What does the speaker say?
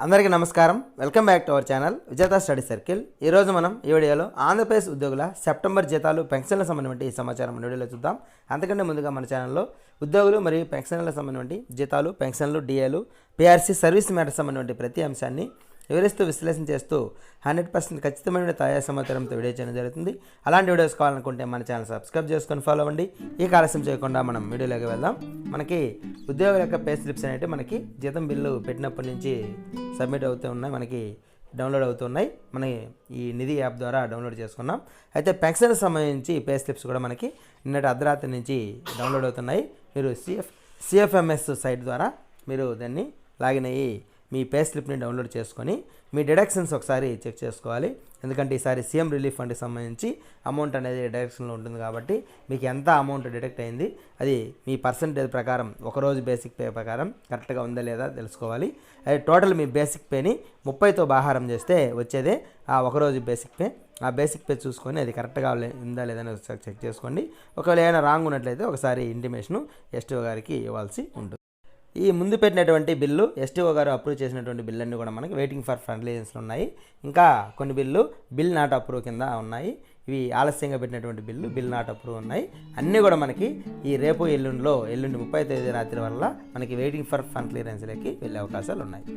అందరికీ నమస్కారం. Welcome back to our channel Vijetha study circle. ఈరోజు మనం ఈ వీడియోలో ఆంధ్రప్రదేశ్ ఉద్యోగుల సెప్టెంబర్ జీతాలు పెన్షన్ల సంబంధించి ఈ సమాచారం మన వీడియోలో చూద్దాం. అంతకంటే ముందుగా మన ఛానల్లో ఉద్యోగులు మరియు పెన్షన్ల సంబంధించి జీతాలు పెన్షన్లు డిఏలు పిఆర్సీ సర్వీస్ మ్యాటర్ సంబంధించి ప్రతి అంశాన్ని వివరిస్తూ విశ్లేషణ చేస్తూ హండ్రెడ్ పర్సెంట్ ఖచ్చితమైన తాజా సమాచారంతో వీడియో చేయడం జరుగుతుంది. అలాంటి వీడియోస్ కావాలనుకుంటే మన ఛానల్ సబ్స్క్రైబ్ చేసుకొని ఫాలో అవ్వండి. ఈ ఆలస్యం చేయకుండా మనం వీడియోలోకి వెళ్దాం. మనకి ఉద్యోగుల యొక్క పే స్లిప్స్ అనేవి మనకి జీతం బిల్లు పెట్టినప్పటి నుంచి సబ్మిట్ అవుతూ ఉన్నాయి. మనకి డౌన్లోడ్ అవుతున్నాయి మన ఈ నిధి యాప్ ద్వారా డౌన్లోడ్ చేసుకున్నాం. అయితే పెన్షన్ సంబంధించి పే స్లిప్స్ కూడా మనకి నిన్నటి అర్ధరాత్రి నుంచి డౌన్లోడ్ అవుతున్నాయి. మీరు సిఎఫ్ సిఎఫ్ఎంఎస్ సైట్ ద్వారా మీరు దాన్ని లాగిన్ అయ్యి మీ పే స్లిప్ని డౌన్లోడ్ చేసుకొని మీ డిడక్షన్స్ ఒకసారి చెక్ చేసుకోవాలి. ఎందుకంటే ఈసారి సీఎం రిలీఫ్ ఫండ్కి సంబంధించి అమౌంట్ అనేది డిడక్షన్లో ఉంటుంది కాబట్టి మీకు ఎంత అమౌంట్ డిడక్ట్ అయింది అది మీ పర్సంటేజ్ ప్రకారం ఒకరోజు బేసిక్ పే ప్రకారం కరెక్ట్గా ఉందా లేదా తెలుసుకోవాలి. అది టోటల్ మీ బేసిక్ పేని ముప్పైతో బాహారం చేస్తే వచ్చేదే ఆ ఒకరోజు బేసిక్ పే. ఆ బేసిక్ పే చూసుకొని అది కరెక్ట్గా లే- ఉందా లేదని ఒకసారి చెక్ చేసుకోండి. ఒకవేళ ఏమైనా రాంగ్ ఉన్నట్లయితే ఒకసారి ఇంటిమేషను ఎస్టీఓ గారికి ఇవ్వాల్సి ఉంటుంది. ఈ ముందు పెట్టినటువంటి బిల్లు ఎస్టీఓ గారు అప్రూవ్ చేసినటువంటి బిల్ అన్నీ కూడా మనకి వెయిటింగ్ ఫర్ ఫైనలైజేషన్లో ఉన్నాయి. ఇంకా కొన్ని బిల్లు బిల్ నాట్ అప్రూవ్ కింద ఉన్నాయి. ఇవి ఆలస్యంగా పెట్టినటువంటి బిల్లు బిల్ నాట్ అప్రూవ్ ఉన్నాయి. అన్నీ కూడా మనకి ఈ రేపు ఎల్లుండిలో ఎల్లుండి ముప్పై తేదీ రాత్రి వల్ల మనకి వెయిటింగ్ ఫర్ ఫండ్ క్లియరెన్స్లోకి వెళ్ళే అవకాశాలు ఉన్నాయి.